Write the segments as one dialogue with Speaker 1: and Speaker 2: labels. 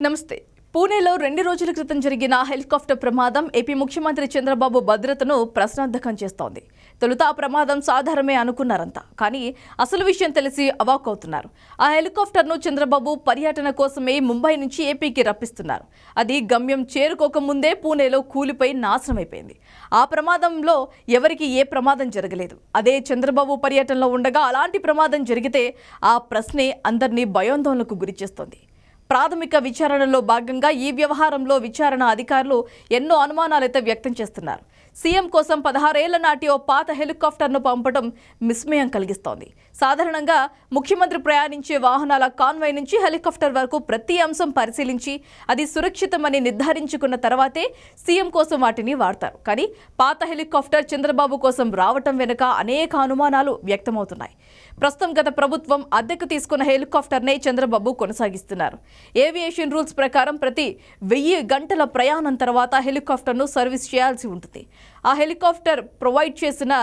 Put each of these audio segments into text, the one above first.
Speaker 1: నమస్తే. పూణేలో రెండు రోజుల క్రితం జరిగిన హెలికాప్టర్ ప్రమాదం ఏపీ ముఖ్యమంత్రి చంద్రబాబు భద్రతను ప్రశ్నార్థకం చేస్తోంది. తొలుత ఆ ప్రమాదం సాధారణమే అనుకున్నారంతా కానీ అసలు విషయం తెలిసి అవాకవుతున్నారు ఆ హెలికాప్టర్ను చంద్రబాబు పర్యటన కోసమే ముంబై నుంచి ఏపీకి రప్పిస్తున్నారు. అది గమ్యం చేరుకోకముందే పూణేలో కూలిపోయి నాశనమైపోయింది. ఆ ప్రమాదంలో ఎవరికి ఏ ప్రమాదం జరగలేదు. అదే చంద్రబాబు పర్యటనలో ఉండగా అలాంటి ప్రమాదం జరిగితే ఆ ప్రశ్నే అందరినీ భయోందోళనకు గురిచేస్తోంది. ప్రాథమిక విచారణలో భాగంగా ఈ వ్యవహారంలో విచారణ అధికారులు ఎన్నో అనుమానాలైతే వ్యక్తం చేస్తున్నారు. సీఎం కోసం పదహారేళ్ళ నాటి ఓ పాత హెలికాప్టర్ను పంపడం విస్మయం కలిగిస్తోంది. సాధారణంగా ముఖ్యమంత్రి ప్రయాణించే వాహనాల కాన్వాయ్ నుంచి హెలికాప్టర్ వరకు ప్రతి అంశం పరిశీలించి అది సురక్షితమని నిర్ధారించుకున్న తర్వాతే సీఎం కోసం వాటిని వాడతారు. కానీ పాత హెలికాప్టర్ చంద్రబాబు కోసం రావటం వెనుక అనేక అనుమానాలు వ్యక్తమవుతున్నాయి. ప్రస్తుతం గత ప్రభుత్వం అద్దెకు తీసుకున్న హెలికాప్టర్నే చంద్రబాబు కొనసాగిస్తున్నారు. ఏవియేషన్ రూల్స్ ప్రకారం ప్రతి వెయ్యి గంటల ప్రయాణం తర్వాత హెలికాప్టర్ను సర్వీస్ చేయాల్సి ఉంటుంది. ఆ హెలికాప్టర్ ప్రొవైడ్ చేసిన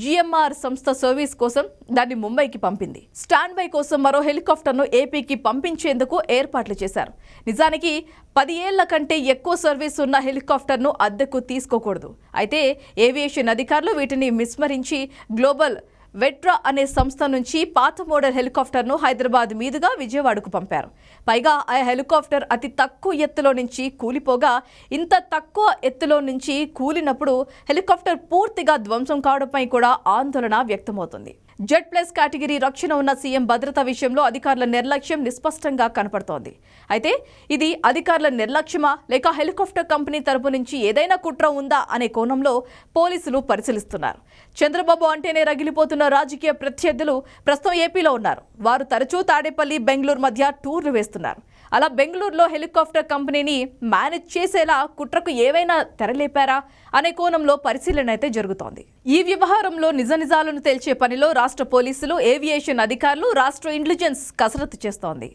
Speaker 1: జిఎంఆర్ సంస్థ సర్వీస్ కోసం దాన్ని ముంబైకి పంపింది. స్టాండ్ బై కోసం మరో హెలికాప్టర్ను ఏపీకి పంపించేందుకు ఏర్పాట్లు చేశారు. నిజానికి పది ఏళ్ళ కంటే ఎక్కువ సర్వీస్ ఉన్న హెలికాప్టర్ను అద్దెకు తీసుకోకూడదు. అయితే ఏవియేషన్ అధికారులు వీటిని విస్మరించి గ్లోబల్ వెట్రా అనే సంస్థ నుంచి పాత మోడల్ హెలికాప్టర్ను హైదరాబాద్ మీదుగా విజయవాడకు పంపారు. పైగా ఆ హెలికాప్టర్ అతి తక్కువ ఎత్తులో నుంచి కూలిపోగా ఇంత తక్కువ ఎత్తులో నుంచి కూలినప్పుడు హెలికాప్టర్ పూర్తిగా ధ్వంసం కావడంపై కూడా ఆందోళన వ్యక్తమవుతుంది. జెడ్ ప్లస్ కేటగిరీ రక్షణ ఉన్న సీఎం భద్రత విషయంలో అధికారుల నిర్లక్ష్యం నిస్పష్టంగా కనపడుతోంది. అయితే ఇది అధికారుల నిర్లక్ష్యమా? లేక హెలికాప్టర్ కంపెనీ తరపు నుంచి ఏదైనా కుట్ర ఉందా? అనే కోణంలో పోలీసులు పరిశీలిస్తున్నారు. చంద్రబాబు అంటేనే రగిలిపోతున్న రాజకీయ ప్రత్యర్థులు ప్రస్తుతం ఏపీలో ఉన్నారు. వారు తరచూ తాడేపల్లి బెంగళూరు మధ్య టూర్లు వేస్తున్నారు. అలా బెంగళూరులో హెలికాప్టర్ కంపెనీని మేనేజ్ చేసేలా కుట్రకు ఏవైనా తెరలేపారా అనే కోణంలో పరిశీలన అయితే జరుగుతోంది. ఈ వ్యవహారంలో నిజ నిజాలను తేల్చే పనిలో రాష్ట్ర పోలీసులు ఏవియేషన్ అధికారులు రాష్ట్ర ఇంటెలిజెన్స్ కసరత్తు చేస్తోంది.